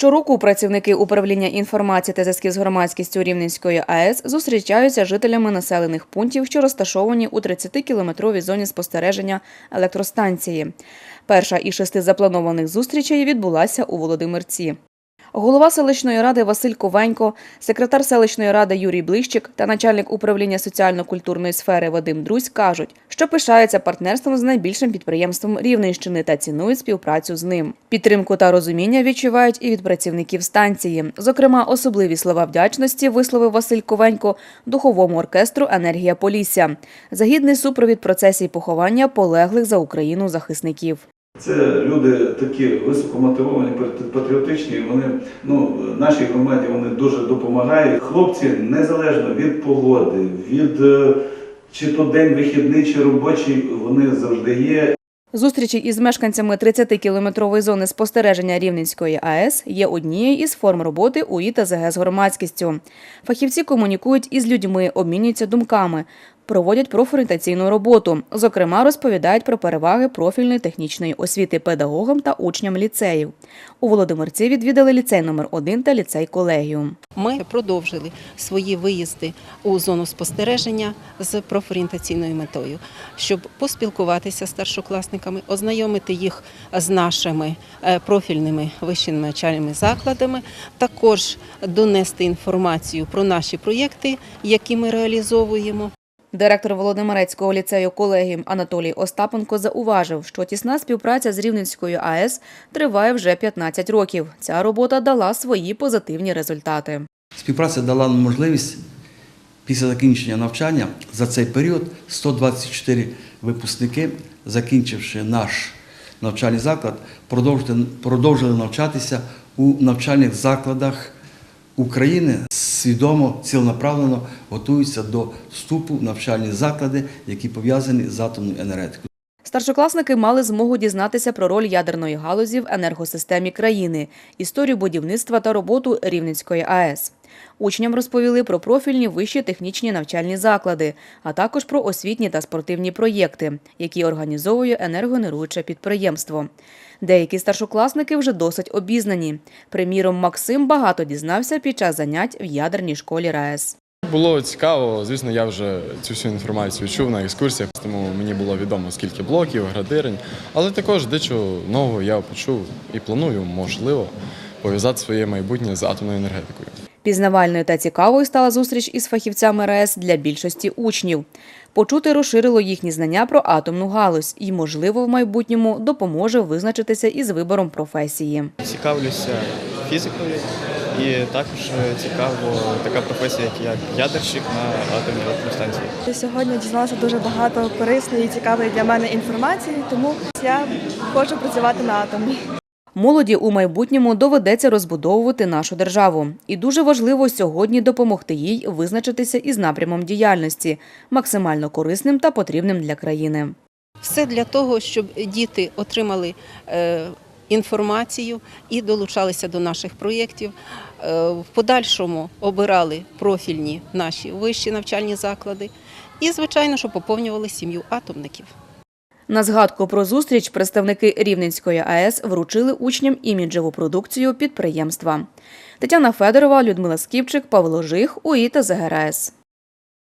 Щороку працівники управління інформації та зв'язків з громадськістю Рівненської АЕС зустрічаються жителями населених пунктів, що розташовані у 30-кілометровій зоні спостереження електростанції. Перша із шести запланованих зустрічей відбулася у Володимирці. Голова селищної ради Василь Ковенько, секретар селищної ради Юрій Блищик та начальник управління соціально-культурної сфери Вадим Друзь кажуть, що пишаються партнерством з найбільшим підприємством Рівненщини та цінують співпрацю з ним. Підтримку та розуміння відчувають і від працівників станції. Зокрема, особливі слова вдячності висловив Василь Ковенько духовому оркестру Енергія Полісся за гідний супровід процесій поховання полеглих за Україну захисників. Це люди такі високомотивовані, патріотичні. Вони ну нашій громаді вони дуже допомагають. Хлопці незалежно від погоди, від е, чи то день вихідний, чи робочий, вони завжди є. Зустрічі із мешканцями 30-кілометрової зони спостереження Рівненської АЕС є однією із форм роботи УІ з громадськістю. Фахівці комунікують із людьми, обмінюються думками, проводять профорієнтаційну роботу. Зокрема, розповідають про переваги профільної технічної освіти педагогам та учням ліцеїв. У Володимирці відвідали ліцей номер 1 та ліцей колегіум. Ми продовжили свої виїзди у зону спостереження з профорієнтаційною метою, щоб поспілкуватися з старшокласниками, ознайомити їх з нашими е, профільними вищими навчальними закладами, також донести інформацію про наші проєкти, які ми реалізовуємо. Директор Володимирецького ліцею колегіум Анатолій Остапенко зауважив, що тісна співпраця з Рівненською АЕС триває вже 15 років. Ця робота дала свої позитивні результати. Співпраця дала нам можливість після закінчення навчання за цей період 124 випускники, закінчивши наш навчальний заклад, продовжили навчатися у навчальних закладах України. Свідомо, цілонаправлено готуються до вступу в навчальні заклади, які пов'язані з атомною енергетикою. Старшокласники мали змогу дізнатися про роль ядерної галузі в енергосистемі країни, історію будівництва та роботу Рівненської АЕС. Учням розповіли про профільні вищі технічні навчальні заклади, а також про освітні та спортивні проєкти, які організовує енергогенеруюче підприємство. Деякі старшокласники вже досить обізнані. Приміром, Максим багато дізнався під час занять в ядерній школі РаЕС. Було цікаво, звісно, я вже цю всю інформацію чув на екскурсіях, тому мені було відомо скільки блоків, градирень, але також дечого нового я почув і планую, можливо, пов'язати своє майбутнє з атомною енергетикою. Пізнавальною та цікавою стала зустріч із фахівцями РаЕС для більшості учнів. Почути розширило їхні знання про атомну галузь і, можливо, в майбутньому допоможе визначитися із вибором професії. Цікавлюся фізикою і також цікаво така професія, як ядерщик на атомній електростанції. Сьогодні дізналася дуже багато корисної і цікавої для мене інформації, тому я хочу працювати на атомі. Молоді у майбутньому доведеться розбудовувати нашу державу. І дуже важливо сьогодні допомогти їй визначитися із напрямом діяльності, максимально корисним та потрібним для країни. Все для того, щоб діти отримали е, інформацію і долучалися до наших проєктів. Е, В подальшому обирали профільні наші вищі навчальні заклади і, звичайно, що поповнювали сім'ю атомників. На згадку про зустріч представники Рівненської АЕС вручили учням іміджеву продукцію підприємства. Тетяна Федорова, Людмила Скіпчик, Павло Жих, УІ та ЗГРАЕС.